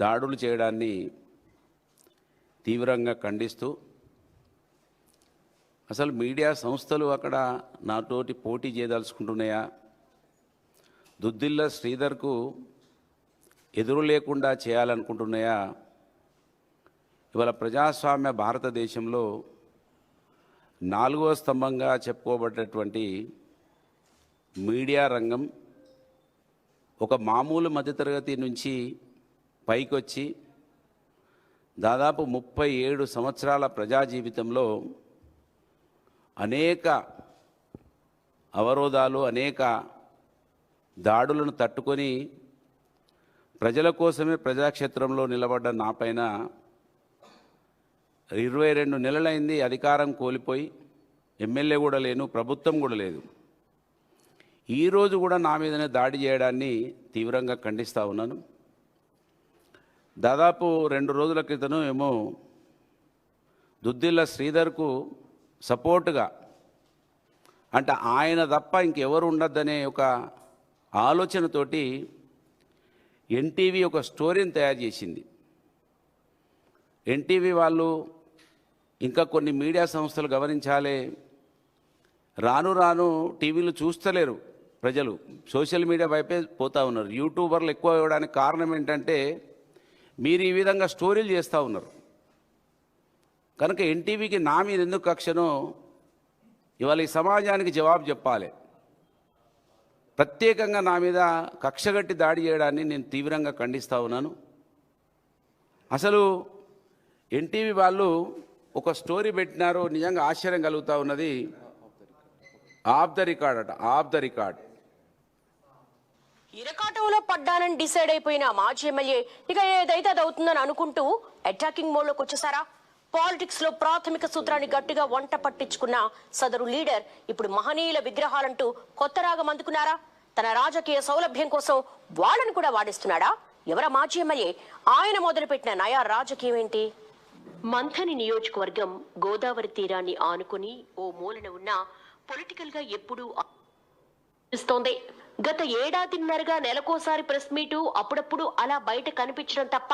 దాడులు చేయడాన్ని తీవ్రంగా ఖండిస్తూ అసలు మీడియా సంస్థలు అక్కడ నాతోటి పోటీ చేయదలుచుకుంటున్నాయా? దుద్దిల్ల శ్రీధర్కు ఎదురు లేకుండా చేయాలనుకుంటున్నాయా? ఇవాళ ప్రజాస్వామ్య భారతదేశంలో నాలుగో స్తంభంగా చెప్పుకోబడ్డటువంటి మీడియా రంగం ఒక మామూలు మధ్యతరగతి నుంచి పైకొచ్చి దాదాపు ముప్పై ఏడు సంవత్సరాల ప్రజా జీవితంలో అనేక అవరోధాలు అనేక దాడులను తట్టుకొని ప్రజల కోసమే ప్రజాక్షేత్రంలో నిలబడ్డ నాపైన ఇరవై రెండు నెలలైంది అధికారం కోల్పోయి ఎమ్మెల్యే కూడా లేను ప్రభుత్వం కూడా లేదు. ఈరోజు కూడా నా మీదనే దాడి చేయడాన్ని తీవ్రంగా ఖండిస్తూ ఉన్నాను. దాదాపు రెండు రోజుల క్రితం ఏమో దుద్దిల్ల శ్రీధర్కు సపోర్టుగా అంటే ఆయన తప్ప ఇంకెవరు ఉండద్దనే ఒక ఆలోచనతోటి ఎన్టీవీ ఒక స్టోరీని తయారు చేసింది. ఎన్టీవీ వాళ్ళు ఇంకా కొన్ని మీడియా సంస్థలు గమనించాలి రాను రాను టీవీలు చూస్తలేరు ప్రజలు. సోషల్ మీడియా వైపే పోతా ఉన్నారు. యూట్యూబర్లు ఎక్కువ ఇవ్వడానికి కారణం ఏంటంటే మీరు ఈ విధంగా స్టోరీలు చేస్తూ ఉన్నారు. కనుక ఎన్టీవీకి నా మీద ఎందుకు కక్షను ఇవాళ ఈ సమాజానికి జవాబు చెప్పాలి. ప్రత్యేకంగా నా మీద కక్షగట్టి దాడి చేయడాన్ని నేను తీవ్రంగా ఖండిస్తూ ఉన్నాను. అసలు ఎన్టీవీ వాళ్ళు ఒక స్టోరీ పెట్టినారు నిజంగా ఆశ్చర్యం కలుగుతూ ఉన్నది. ఆఫ్ ద రికార్డ్ అట ఆఫ్ ద రికార్డ్. ఇరకాటంలో పడ్డానని డిసైడ్ అయిపోయిన మాజీ ఎమ్మెల్యే ఇక ఏదైతే అది అవుతుందని అనుకుంటూ అటాకింగ్ మోడ్లోకి వచ్చేసారా పాలిటిక్స్లో ప్రాథమిక సూత్రాన్ని గట్టిగా వంట పట్టించుకున్న సదరు లీడర్ ఇప్పుడు మహనీయుల విగ్రహాలంటూ కొత్త రాగం అందుకున్నారా? తన రాజకీయ సౌలభ్యం కోసం వాళ్ళని కూడా వాడిస్తున్నాడా? ఎవర మాజీ ఎమ్మెల్యే? ఆయన మొదలుపెట్టిన నయా రాజకీయం ఏంటి? మంథని నియోజకవర్గం గోదావరి తీరాన్ని ఆనుకుని ఓ మూలన ఉన్న పొలిటికల్గా ఎప్పుడూ ఇస్తోంది గత ఏడాదిన్నరగా నెలకోసారి ప్రెస్ మీటు అప్పుడప్పుడు అలా బయట కనిపించడం తప్ప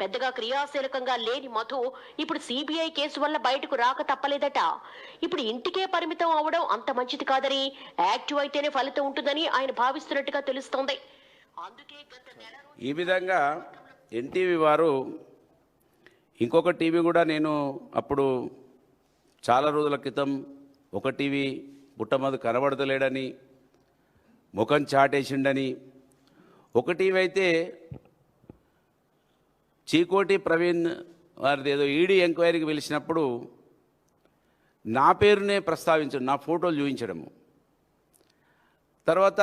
పెద్దగా క్రియాశీలకంగా లేని మధు ఇప్పుడు సిబిఐ కేసు వల్ల బయటకు రాక తప్పలేదట. ఇప్పుడు ఇంటికే పరిమితం అవడం అంత మంచిది కాదని యాక్టివ్ అయితేనే ఫలితం ఉంటుందని ఆయన భావిస్తున్నట్టుగా తెలుస్తోంది. అందుకే గత నెల ఈ విధంగా ఎన్టీవీ వారు ఇంకొక టీవీ కూడా నేను అప్పుడు చాలా రోజుల క్రితం ఒక టీవీ బుట్టమది కనబడతలేడని ముఖం చాటేసిండని. ఒకటివైతే అయితే చీకోటి ప్రవీణ్ వారిది ఏదో ఈడీ ఎంక్వైరీకి పిలిచినప్పుడు నా పేరునే ప్రస్తావించడం నా ఫోటోలు చూపించడము. తర్వాత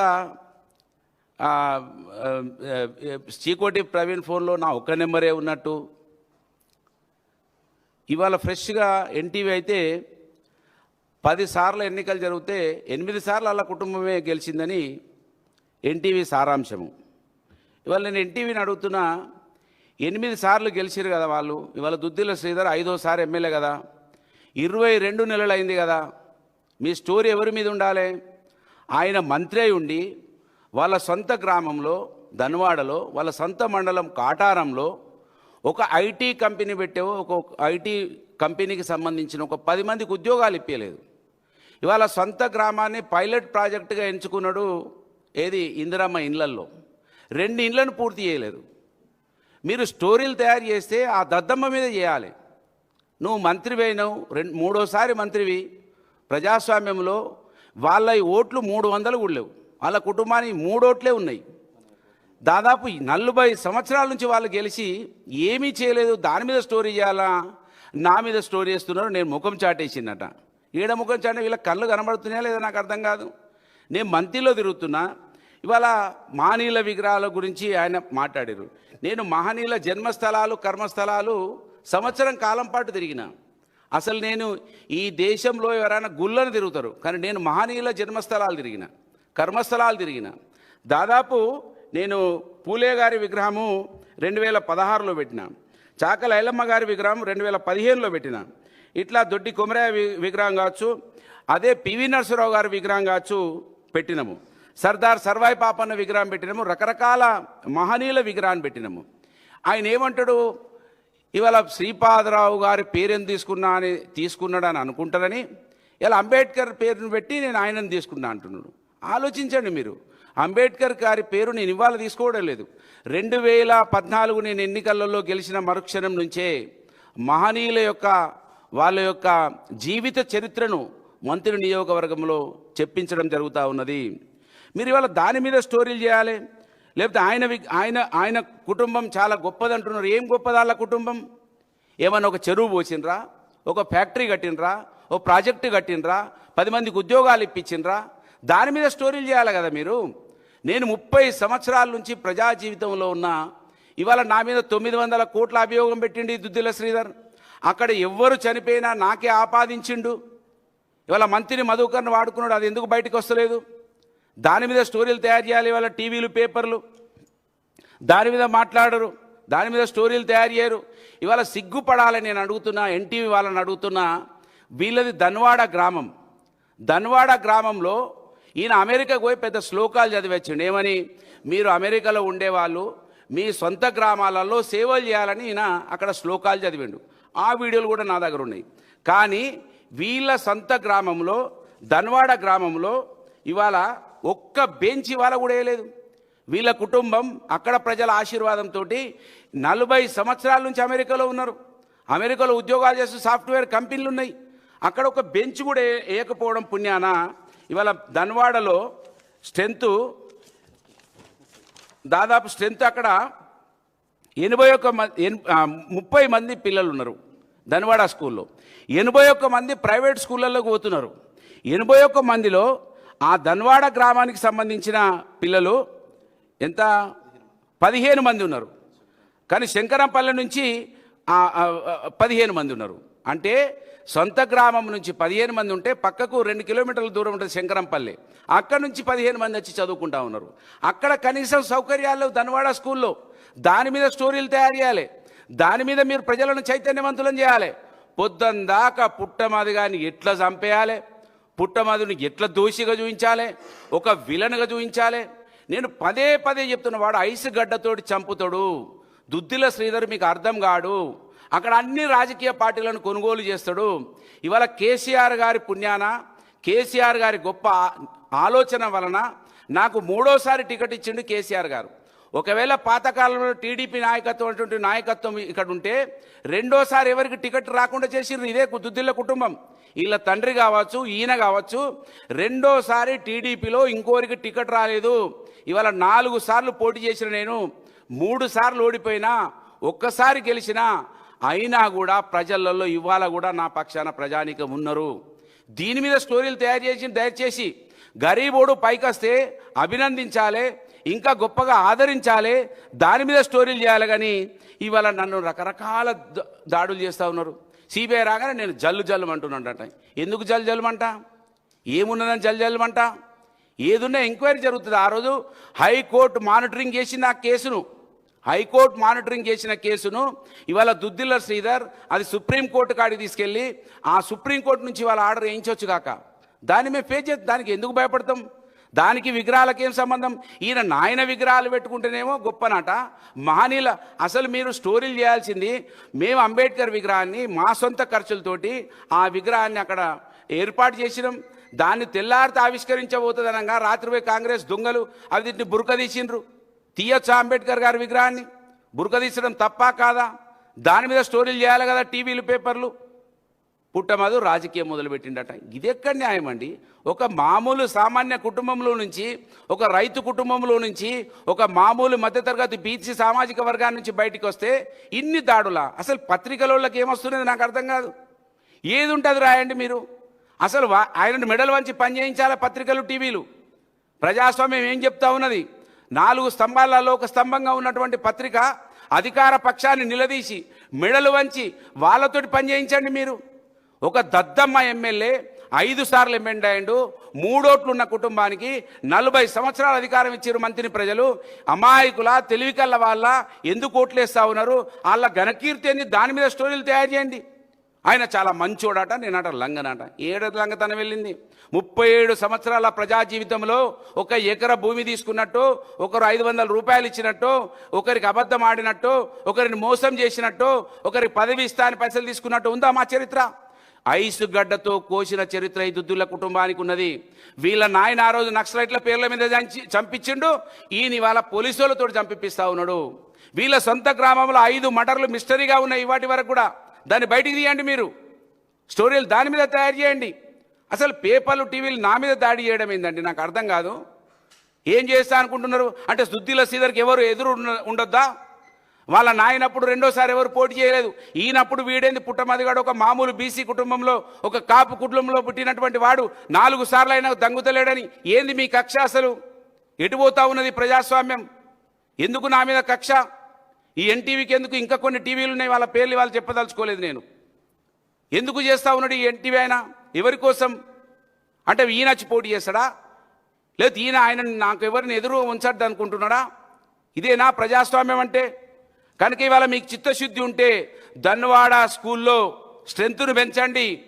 చీకోటి ప్రవీణ్ ఫోన్లో నా ఒక్క నెంబరే ఉన్నట్టు. ఇవాళ ఫ్రెష్గా ఎన్టీవీ అయితే పదిసార్లు ఎన్నికలు జరిగితే ఎనిమిది సార్లు అలా కుటుంబమే గెలిచిందని ఎన్టీవీ సారాంశము. ఇవాళ నేను ఎన్టీవీని అడుగుతున్నా ఎనిమిది సార్లు గెలిచారు కదా వాళ్ళు. ఇవాళ దుద్దిల శ్రీధర్ ఐదోసారి ఎమ్మెల్యే కదా. ఇరవై రెండు నెలలు అయింది కదా. మీ స్టోరీ ఎవరి మీద ఉండాలి? ఆయన మంత్రి అయి ఉండి వాళ్ళ సొంత గ్రామంలో ధన్వాడలో వాళ్ళ సొంత మండలం కాటారంలో ఒక ఐటీ కంపెనీ పెట్టావు ఒక ఐటీ కంపెనీకి సంబంధించిన ఒక పది మందికి ఉద్యోగాలు ఇప్పలేదు ఇవాళ సొంత గ్రామాన్ని పైలట్ ప్రాజెక్టుగా ఎంచుకున్నాడు ఏది ఇందిరమ్మ ఇండ్లల్లో రెండు ఇండ్లను పూర్తి చేయలేదు. మీరు స్టోరీలు తయారు చేస్తే ఆ దద్దమ్మ మీద చేయాలి. నువ్వు మంత్రివి రెండు మూడోసారి మంత్రివి. ప్రజాస్వామ్యంలో వాళ్ళ ఓట్లు మూడు వందలు కూడా లేవు. వాళ్ళ కుటుంబానికి మూడు ఓట్లే ఉన్నాయి. దాదాపు నలభై సంవత్సరాల నుంచి వాళ్ళు గెలిచి ఏమీ చేయలేదు. దాని మీద స్టోరీ చేయాలా? నా మీద స్టోరీ చేస్తున్నారు. నేను ముఖం చాటేసిందట. ఈడ ముఖం చాటే వీళ్ళ కళ్ళు కనబడుతున్నాయా లేదా నాకు అర్థం కాదు. నేను మంత్రిలో తిరుగుతున్నా. ఇవాళ మహనీయుల విగ్రహాల గురించి ఆయన మాట్లాడారు. నేను మహనీయుల జన్మస్థలాలు కర్మస్థలాలు సంవత్సరం కాలం పాటు తిరిగిన. అసలు నేను ఈ దేశంలో ఎవరైనా గుళ్ళను తిరుగుతారు కానీ నేను మహనీయుల జన్మస్థలాలు తిరిగిన కర్మస్థలాలు తిరిగిన. దాదాపు నేను పూలే గారి విగ్రహము రెండు వేల పదహారులో పెట్టిన. చాకల ఐలమ్మ గారి విగ్రహం రెండు వేల పదిహేనులో పెట్టిన. ఇట్లా దొడ్డి కొమరయ్య విగ్రహం కావచ్చు అదే పివి నరసరావు గారి విగ్రహం కావచ్చు పెట్టినము. సర్దార్ సర్వాయి పాపన్న విగ్రహం పెట్టినము రకరకాల మహనీయుల విగ్రహాన్ని పెట్టినము. ఆయన ఏమంటాడు ఇవాళ శ్రీపాదరావు గారి పేరుని తీసుకున్నా అని తీసుకున్నాడని అనుకుంటారని ఇలా అంబేద్కర్ పేరును పెట్టి నేను ఆయనను తీసుకున్నా అంటున్నాడు. ఆలోచించండి మీరు. అంబేద్కర్ గారి పేరు నేను ఇవాళ తీసుకోవడం లేదు. రెండు వేల పద్నాలుగు నేను ఎన్నికలలో గెలిచిన మరుక్షణం నుంచే మహనీయుల యొక్క వాళ్ళ యొక్క జీవిత చరిత్రను మంత్రి నియోజకవర్గంలో చెప్పించడం జరుగుతూ ఉన్నది. మీరు ఇవాళ దాని మీద స్టోరీలు చేయాలి. లేకపోతే ఆయన ఆయన ఆయన కుటుంబం చాలా గొప్పదంటున్నారు. ఏం గొప్పది వాళ్ళ కుటుంబం? ఏమన్నా ఒక చెరువు పోసిండ్రా? ఒక ఫ్యాక్టరీ కట్టినరా ఓ ప్రాజెక్టు కట్టినరా పది మందికి ఉద్యోగాలు ఇప్పించిండ్రా? దాని మీద స్టోరీలు చేయాలి కదా మీరు. నేను ముప్పై సంవత్సరాల నుంచి ప్రజా జీవితంలో ఉన్న ఇవాళ నా మీద తొమ్మిది వందల కోట్ల అభియోగం పెట్టిండి దుద్దిల శ్రీధర్. అక్కడ ఎవ్వరు చనిపోయినా నాకే ఆపాదించిండు. ఇవాళ మంత్రిని మధుకర్ని వాడుకున్నాడు అది ఎందుకు బయటకు వస్తలేదు? దాని మీద స్టోరీలు తయారు చేయాలి ఇవాళ టీవీలు పేపర్లు. దాని మీద మాట్లాడరు దాని మీద స్టోరీలు తయారు చేయరు. ఇవాళ సిగ్గుపడాలని నేను అడుగుతున్నా ఎన్టీవీ వాళ్ళని అడుగుతున్నా వీళ్ళది ధన్వాడ గ్రామం. ధన్వాడ గ్రామంలో ఈయన అమెరికాకు పోయి పెద్ద శ్లోకాలు చదివచ్చిండు ఏమని? మీరు అమెరికాలో ఉండేవాళ్ళు మీ సొంత గ్రామాలలో సేవలు చేయాలని ఈయన అక్కడ శ్లోకాలు చదివిండు. ఆ వీడియోలు కూడా నా దగ్గర ఉన్నాయి. కానీ వీళ్ళ సొంత గ్రామంలో ధన్వాడ గ్రామంలో ఇవాళ ఒక్క బెంచ్ ఇవాళ కూడా వేయలేదు. వీళ్ళ కుటుంబం అక్కడ ప్రజల ఆశీర్వాదంతో నలభై సంవత్సరాల నుంచి అమెరికాలో ఉన్నారు. అమెరికాలో ఉద్యోగాలు చేస్తూ సాఫ్ట్వేర్ కంపెనీలు ఉన్నాయి. అక్కడ ఒక బెంచ్ కూడా వేయకపోవడం పుణ్యాన ఇవాళ ధన్వాడలో స్ట్రెంత్ దాదాపు స్ట్రెంత్ అక్కడ ఎనభై ఒక్క మంది ముప్పై మంది పిల్లలు ఉన్నారు ధన్వాడ స్కూల్లో. ఎనభై ఒక్క మంది ప్రైవేట్ స్కూళ్ళలోకి పోతున్నారు. ఎనభై ఒక్క మందిలో ఆ ధన్వాడ గ్రామానికి సంబంధించిన పిల్లలు ఎంత? పదిహేను మంది ఉన్నారు. కానీ శంకరంపల్లి నుంచి పదిహేను మంది ఉన్నారు. అంటే సొంత గ్రామం నుంచి పదిహేను మంది ఉంటే పక్కకు రెండు కిలోమీటర్ల దూరం ఉంటుంది శంకరంపల్లి. అక్కడ నుంచి పదిహేను మంది వచ్చి చదువుకుంటా ఉన్నారు. అక్కడ కనీసం సౌకర్యాలు ధనవాడ స్కూల్లో. దాని మీద స్టోరీలు తయారు చేయాలి. దాని మీద మీరు ప్రజలను చైతన్యవంతులను చేయాలి. పొద్దున్న దాకా పుట్టమది కానీ ఎట్లా చంపేయాలి? పుట్టమదిని ఎట్లా దోషిగా చూపించాలి ఒక విలన్గా చూపించాలి నేను పదే పదే చెప్తున్న వాడు ఐసు గడ్డతోటి చంపుతాడు. దుద్దిల శ్రీధర్ మీకు అర్థం కాడు. అక్కడ అన్ని రాజకీయ పార్టీలను కొనుగోలు చేస్తాడు. ఇవాళ కేసీఆర్ గారి పుణ్యాన కేసీఆర్ గారి గొప్ప ఆలోచన వలన నాకు మూడోసారి టికెట్ ఇచ్చిండు కేసీఆర్ గారు. ఒకవేళ పాతకాలంలో టీడీపీ నాయకత్వం అటువంటి నాయకత్వం ఇక్కడ ఉంటే రెండోసారి ఎవరికి టికెట్ రాకుండా చేసిండ్రు ఇదే కుదుద్దిల్ల కుటుంబం. వీళ్ళ తండ్రి కావచ్చు ఈయన కావచ్చు రెండోసారి టీడీపీలో ఇంకోరికి టికెట్ రాలేదు. ఇవాళ నాలుగు సార్లు పోటీ చేసిన నేను మూడు సార్లు ఓడిపోయినా ఒక్కసారి గెలిచినా అయినా కూడా ప్రజలలో ఇవాళ కూడా నా పక్షాన ప్రజానికం ఉన్నారు. దీని మీద స్టోరీలు తయారు చేసి దయచేసి గరీబోడు పైకొస్తే అభినందించాలి ఇంకా గొప్పగా ఆదరించాలి దాని మీద స్టోరీలు చేయాలి కానీ ఇవాళ నన్ను రకరకాల దాడులు చేస్తూ ఉన్నారు. సిబిఐ రాగానే నేను జల్లు జల్లు అంటున్నాడట ఎందుకు జల్లు జల్లుమంట? ఏమున్నదని జల్లు జల్లుమంట? ఏదున్నా ఎంక్వైరీ జరుగుతుంది. ఆ రోజు హైకోర్టు మానిటరింగ్ చేసి నా కేసును హైకోర్టు మానిటరింగ్ చేసిన కేసును ఇవాళ దుద్దిల్ల శ్రీధర్ అది సుప్రీంకోర్టు కాడికి తీసుకెళ్ళి ఆ సుప్రీంకోర్టు నుంచి ఇవాళ ఆర్డర్ వేయించవచ్చు కాక. దాన్ని మేము ఫేస్ చేస్తాం దానికి ఎందుకు భయపడతాం? దానికి విగ్రహాలకు ఏం సంబంధం? ఈయన నాయన విగ్రహాలు పెట్టుకుంటేనేమో గొప్పనట మహనీయుల అసలు మీరు స్టోరీలు చేయాల్సింది మేము అంబేద్కర్ విగ్రహాన్ని మా సొంత ఖర్చులతోటి ఆ విగ్రహాన్ని అక్కడ ఏర్పాటు చేసినాం. దాన్ని తెల్లారితే ఆవిష్కరించబోతుందనగా రాత్రిపోయి కాంగ్రెస్ దొంగలు అవి దీన్ని బురక తీసిండ్రు. తీయొచ్చా అంబేద్కర్ గారి విగ్రహాన్ని బురకదీసడం తప్పా కాదా? దాని మీద స్టోరీలు చేయాలి కదా టీవీలు పేపర్లు. పుట్టమదు రాజకీయం మొదలుపెట్టిండట. ఇది ఎక్కడ న్యాయం అండి? ఒక మామూలు సామాన్య కుటుంబంలో నుంచి ఒక రైతు కుటుంబంలో నుంచి ఒక మామూలు మధ్యతరగతి బీసీ సామాజిక వర్గాన్ని నుంచి బయటికి వస్తే ఇన్ని దాడులా? అసలు పత్రికలోళ్ళకి ఏమొస్తున్నది నాకు అర్థం కాదు. ఏది ఉంటుంది రాయండి మీరు? అసలు ఆయన మెడల్ వంచి పని చేయించాలి పత్రికలు టీవీలు? ప్రజాస్వామ్యం ఏం చెప్తా ఉన్నది? నాలుగు స్తంభాలలో ఒక స్తంభంగా ఉన్నటువంటి పత్రిక అధికార పక్షాన్ని నిలదీసి మెడలు వంచి వాళ్ళతోటి పని చేయించండి మీరు. ఒక దద్దమ్మ ఎమ్మెల్యే ఐదు సార్లు ఎమ్మెల్యే అయ్యిండు. మూడోట్లున్న కుటుంబానికి నలభై సంవత్సరాల అధికారం ఇచ్చారు మంత్రిని ప్రజలు. అమాయకుల తెలివికల్ల వాళ్ళ. ఎందుకు ఓట్లేస్తా ఉన్నారు? వాళ్ళ ఘనకీర్తి అని దాని మీద స్టోరీలు తయారు చేయండి. ఆయన చాలా మంచోడట నేనట లంగనట. ఏడు లంగతనం వెళ్ళింది? ముప్పై ఏడు సంవత్సరాల ప్రజా జీవితంలో ఒక ఎకర భూమి తీసుకున్నట్టు ఒకరు ఐదు వందల రూపాయలు ఇచ్చినట్టు ఒకరికి అబద్ధం ఆడినట్టు ఒకరిని మోసం చేసినట్టు ఒకరికి పదవి ఇస్తాని పైసలు తీసుకున్నట్టు ఉందా మా చరిత్ర? ఐసు గడ్డతో కోసిన చరిత్ర ఈ దుద్దుల కుటుంబానికి ఉన్నది. వీళ్ళ నాయన ఆ రోజు నక్సలైట్ల పేర్ల మీద చంచి- చంపించిండు. ఈయన ఇవాళ పోలీసులతో చంపిపిస్తా ఉన్నాడు. వీళ్ళ సొంత గ్రామంలో ఐదు మటర్లు మిస్టరీగా ఉన్నాయి ఇవాటి వరకు కూడా. దాన్ని బయటికి తీయండి మీరు. స్టోరీలు దాని మీద తయారు చేయండి. అసలు పేపర్లు టీవీలు నా మీద దాడి చేయడం ఏందండి? నాకు అర్థం కాదు. ఏం చేస్తా అనుకుంటున్నారు? అంటే సుద్దిల శ్రీధర్కి ఎవరు ఎదురు ఉండొద్దా? వాళ్ళ నాయనప్పుడు రెండోసారి ఎవరు పోటీ చేయలేదు. ఈయనప్పుడు వీడేంది? పుట్టమదిగాడు ఒక మామూలు బీసీ కుటుంబంలో ఒక కాపు కుటుంబంలో పుట్టినటువంటి వాడు. నాలుగు సార్లు అయినా దంగుతలేడని. ఏంది మీ కక్ష అసలు? ఎటు పోతా ఉన్నది ప్రజాస్వామ్యం? ఎందుకు నా మీద కక్ష? ఈ ఎన్టీవీకి ఎందుకు ఇంకా కొన్ని టీవీలు ఉన్నాయి? వాళ్ళ పేర్లు వాళ్ళు చెప్పదలుచుకోలేదు నేను. ఎందుకు చేస్తా ఉన్నాడు ఈ ఎన్టీవీ ఆయన? ఎవరి కోసం? అంటే ఈయన వచ్చి పోటీ చేస్తాడా? లేదు ఈయన ఆయన నాకు ఎవరిని ఎదురు ఉంచద్దు అనుకుంటున్నాడా? ఇదేనా ప్రజాస్వామ్యం అంటే. కనుక ఇవాళ మీకు చిత్తశుద్ధి ఉంటే ధన్వాడ స్కూల్లో స్ట్రెంత్ను పెంచండి.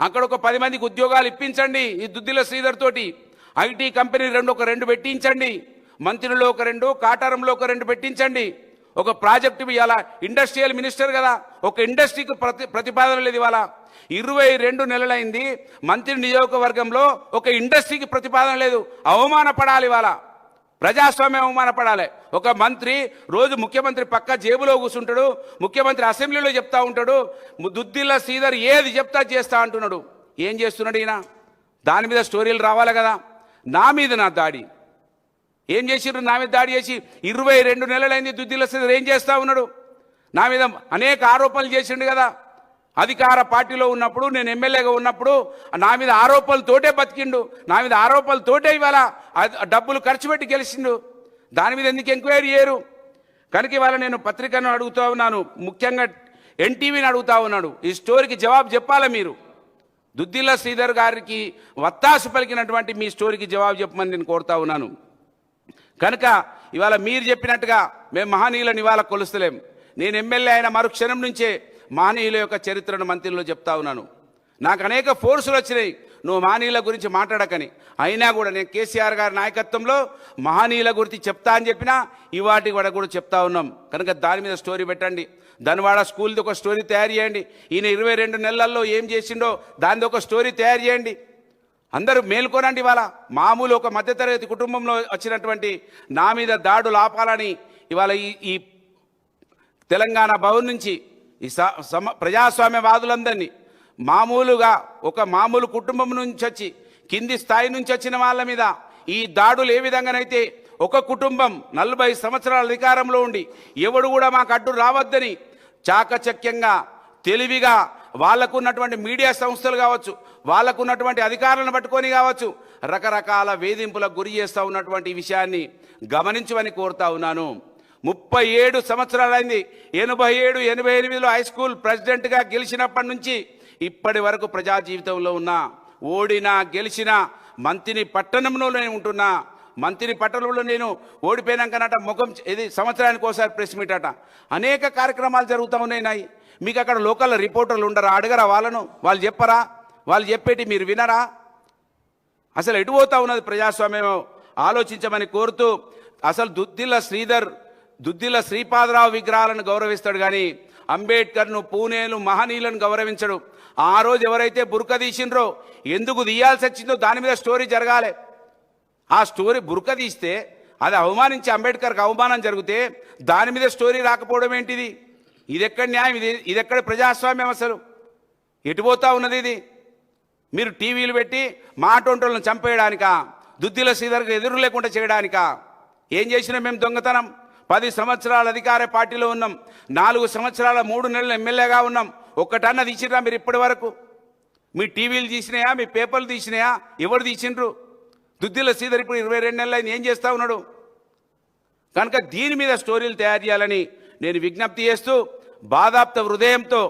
అక్కడ ఒక పది మందికి ఉద్యోగాలు ఇప్పించండి ఈ దుద్దిల శ్రీధర్ తోటి. ఐటీ కంపెనీ రెండు ఒక రెండు పెట్టించండి. మంత్రిలో ఒక రెండు కాటారంలో ఒక రెండు పెట్టించండి. ఒక ప్రాజెక్టు ఇవ్వాల ఇండస్ట్రియల్ మినిస్టర్ కదా. ఒక ఇండస్ట్రీకి ప్రతి ప్రతిపాదన లేదు ఇవాళ. ఇరవై రెండు నెలలైంది మంత్రి నియోజకవర్గంలో ఒక ఇండస్ట్రీకి ప్రతిపాదన లేదు. అవమానపడాలి ఇవాళ. ప్రజాస్వామ్యం అవమానపడాలి. ఒక మంత్రి రోజు ముఖ్యమంత్రి పక్క జేబులో కూర్చుంటాడు. ముఖ్యమంత్రి అసెంబ్లీలో చెప్తా ఉంటాడు. దుద్దిల్ల శ్రీధర్ ఏది చెప్తా చేస్తా అంటున్నాడు. ఏం చేస్తున్నాడు ఈయన? దాని మీద స్టోరీలు రావాలి కదా. నా మీద నా దాడి. ఏం చేసిర్రు? నా మీద దాడి చేసి ఇరవై రెండు నెలలైంది దుద్దిల శ్రీధర్ ఏం చేస్తా ఉన్నాడు? నా మీద అనేక ఆరోపణలు చేసిండు కదా. అధికార పార్టీలో ఉన్నప్పుడు నేను ఎమ్మెల్యేగా ఉన్నప్పుడు నా మీద ఆరోపణలతోటే బతికిండు. నా మీద ఆరోపణలతోటే ఇవాళ డబ్బులు ఖర్చు పెట్టి గెలిచిండు. దాని మీద ఎందుకు ఎంక్వైరీ చేయరు? కనుక ఇవాళ నేను పత్రికను అడుగుతా ఉన్నాను. ముఖ్యంగా ఎన్టీవీని అడుగుతా ఉన్నాడు ఈ స్టోరీకి జవాబు చెప్పాలా మీరు? దుద్దిల్ల శ్రీధర్ గారికి వత్తాసు పలికినటువంటి మీ స్టోరీకి జవాబు చెప్పమని నేను కోరుతా ఉన్నాను. కనుక ఇవాళ మీరు చెప్పినట్టుగా మేము మహనీయులను ఇవాళ కొలుస్తలేం. నేను ఎమ్మెల్యే అయిన మరుక్షణం నుంచే మహనీయుల యొక్క చరిత్రను మంత్రిలో చెప్తా ఉన్నాను. నాకు అనేక ఫోర్సులు వచ్చినాయి. నువ్వు మహనీయుల గురించి మాట్లాడకని. అయినా కూడా నేను కేసీఆర్ గారి నాయకత్వంలో మహనీయుల గురించి చెప్తా అని చెప్పినా ఇవాటి కూడా కూడా చెప్తా ఉన్నాం. కనుక దాని మీద స్టోరీ పెట్టండి. ధనవాడ స్కూల్ది ఒక స్టోరీ తయారు చేయండి. ఈయన ఇరవై రెండు నెలల్లో ఏం చేసిండో దానిది ఒక స్టోరీ తయారు చేయండి. అందరూ మేల్కోనండి ఇవాళ. మామూలు ఒక మధ్యతరగతి కుటుంబంలో వచ్చినటువంటి నా మీద దాడులు ఆపాలని ఇవాళ ఈ ఈ తెలంగాణ భవన్ నుంచి ఈ సమ ప్రజాస్వామ్యవాదులందరినీ మామూలుగా ఒక మామూలు కుటుంబం నుంచి వచ్చి కింది స్థాయి నుంచి వచ్చిన వాళ్ళ మీద ఈ దాడులు ఏ విధంగానైతే ఒక కుటుంబం నలభై సంవత్సరాల అధికారంలో ఉండి ఎవడు కూడా మాకు అడ్డు రావద్దని చాకచక్యంగా తెలివిగా వాళ్ళకున్నటువంటి మీడియా సంస్థలు కావచ్చు వాళ్ళకున్నటువంటి అధికారులను పట్టుకొని కావచ్చు రకరకాల వేధింపులకు గురి చేస్తూ ఉన్నటువంటి విషయాన్ని గమనించమని కోరుతా ఉన్నాను. ముప్పై ఏడు సంవత్సరాలైంది ఎనభై ఏడు ఎనభై ఎనిమిదిలో హై స్కూల్ ప్రెసిడెంట్గా గెలిచినప్పటి నుంచి ఇప్పటి వరకు ప్రజా జీవితంలో ఉన్న ఓడినా గెలిచినా మంత్రిని పట్టణంలోనే ఉంటున్నా మంత్రి పట్టణంలో నేను ఓడిపోయినాకనట ముఖం ఇది సంవత్సరానికి ఒకసారి ప్రెస్ మీట్ అట. అనేక కార్యక్రమాలు జరుగుతూ ఉన్నాయి మీకు అక్కడ లోకల్ రిపోర్టర్లు ఉండరా? అడగరా వాళ్ళను. వాళ్ళు చెప్పరా? వాళ్ళు చెప్పేటి మీరు వినరా? అసలు ఎటు పోతా ఉన్నది ప్రజాస్వామ్యం? ఆలోచించమని కోరుతూ అసలు దుద్దిల్ల శ్రీధర్ దుద్దిల్ల శ్రీపాదరావు విగ్రహాలను గౌరవిస్తాడు కానీ అంబేద్కర్ను పూణేలు మహనీయులను గౌరవించడు. ఆ రోజు ఎవరైతే బురక తీసిండ్రో ఎందుకు తీయాల్సి వచ్చిందో దాని మీద స్టోరీ జరగాలి. ఆ స్టోరీ బురక తీస్తే అది అవమానించి అంబేద్కర్కి అవమానం జరిగితే దాని మీద స్టోరీ రాకపోవడం ఏంటిది? ఇది ఎక్కడ న్యాయం? ఇది ఇది ఎక్కడ ప్రజాస్వామ్యం అసలు? ఎటు పోతా ఉన్నది ఇది? మీరు టీవీలు పెట్టి మాటోంటోళ్ళని చంపేయడానికా? దుద్దిల శ్రీధర్కి ఎదురు లేకుండా చేయడానికా? ఏం చేసినా మేము దొంగతనం? పది సంవత్సరాల అధికార పార్టీలో ఉన్నాం. నాలుగు సంవత్సరాల మూడు నెలలు ఎమ్మెల్యేగా ఉన్నాం. ఒక్కటన్న తీసిరా మీరు ఇప్పటి వరకు? మీ టీవీలు తీసినాయా? మీ పేపర్లు తీసినాయా? ఎవరు తీసిండ్రు దుద్దిల సీదర్ ఇప్పుడు ఇరవై రెండు నెలలు అయింది ఏం చేస్తా ఉన్నాడు? కనుక దీని మీద స్టోరీలు తయారు చేయాలని నేను విజ్ఞప్తి చేస్తూ బాధాప్త హృదయంతో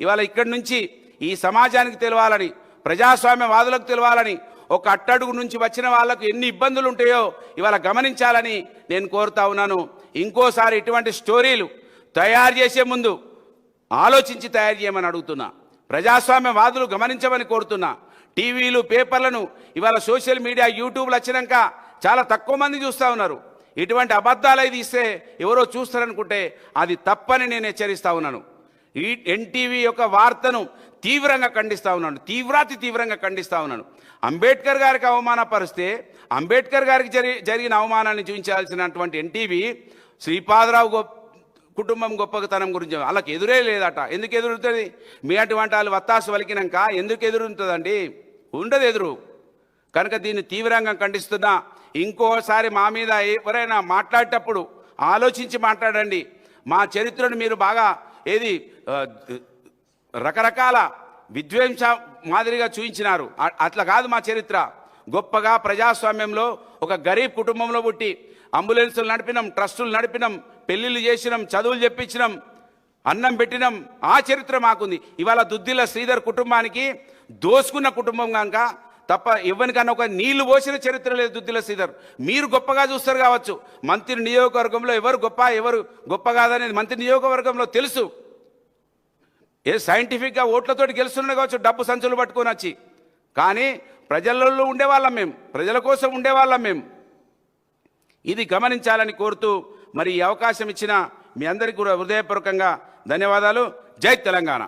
ఇవాళ ఇక్కడి నుంచి ఈ సమాజానికి తెలవాలని ప్రజాస్వామ్యవాదులకు తెలవాలని ఒక అట్టడుగు నుంచి వచ్చిన వాళ్ళకు ఎన్ని ఇబ్బందులు ఉంటాయో ఇవాళ గమనించాలని నేను కోరుతా ఉన్నాను. ఇంకోసారి ఇటువంటి స్టోరీలు తయారు చేసే ముందు ఆలోచించి తయారు చేయమని అడుగుతున్నా. ప్రజాస్వామ్యవాదులు గమనించమని కోరుతున్నా. టీవీలు పేపర్లను ఇవాళ సోషల్ మీడియా యూట్యూబ్లు వచ్చినాక చాలా తక్కువ మంది చూస్తూ ఉన్నారు. ఇటువంటి అబద్ధాలు తీస్తే ఇస్తే ఎవరో చూస్తారనుకుంటే అది తప్పని నేను హెచ్చరిస్తా ఉన్నాను. ఈ ఎన్టీవీ యొక్క వార్తను తీవ్రంగా ఖండిస్తా ఉన్నాను. తీవ్రాతి తీవ్రంగా ఖండిస్తూ ఉన్నాను. అంబేద్కర్ గారికి అవమానపరిస్తే అంబేద్కర్ గారికి జరి జరిగిన అవమానాన్ని చూపించాల్సినటువంటి ఎన్టీవీ శ్రీపాదరావు గొప్ప కుటుంబం గొప్పతనం గురించి వాళ్ళకి ఎదురే లేదట. ఎందుకు ఎదురుతుంది మీ అటువంటి వాళ్ళు వత్తాసు వలికినాక ఎందుకు ఎదురుంటుందండి? ఉండదు ఎదురు. కనుక దీన్ని తీవ్రంగా ఖండిస్తున్నా ఇంకోసారి మా మీద ఎవరైనా మాట్లాడేటప్పుడు ఆలోచించి మాట్లాడండి. మా చరిత్రను మీరు బాగా ఏది రకరకాల విద్వేంస మాదిరిగా చూపించినారు అట్లా కాదు మా చరిత్ర. గొప్పగా ప్రజాస్వామ్యంలో ఒక గరీబ్ కుటుంబంలో పుట్టి అంబులెన్సులు నడిపినాం ట్రస్టులు నడిపినాం పెళ్ళిళ్ళు చేసినాం చదువులు చెప్పించినాం అన్నం పెట్టినాం. ఆ చరిత్ర మాకుంది. ఇవాళ దుద్దిల శ్రీధర్ కుటుంబానికి దోసుకున్న కుటుంబం కనుక తప్ప ఎవరికన్నా ఒక నీళ్ళు పోసిన చరిత్ర లేదు దుద్దిల శ్రీధర్. మీరు గొప్పగా చూస్తారు కావచ్చు. మంత్రి నియోజకవర్గంలో ఎవరు గొప్ప ఎవరు గొప్ప కాదనేది మంత్రి నియోజకవర్గంలో తెలుసు. ఏ సైంటిఫిక్గా ఓట్లతోటి గెలుస్తున్నాడు కావచ్చు డబ్బు సంచులు పట్టుకొని వచ్చి. కానీ ప్రజలలో ఉండేవాళ్ళం మేము ప్రజల కోసం ఉండేవాళ్ళం మేము ఇది గమనించాలని కోరుతూ మరి ఈ అవకాశం ఇచ్చిన మీ అందరికీ కూడా హృదయపూర్వకంగా ధన్యవాదాలు. జై తెలంగాణ.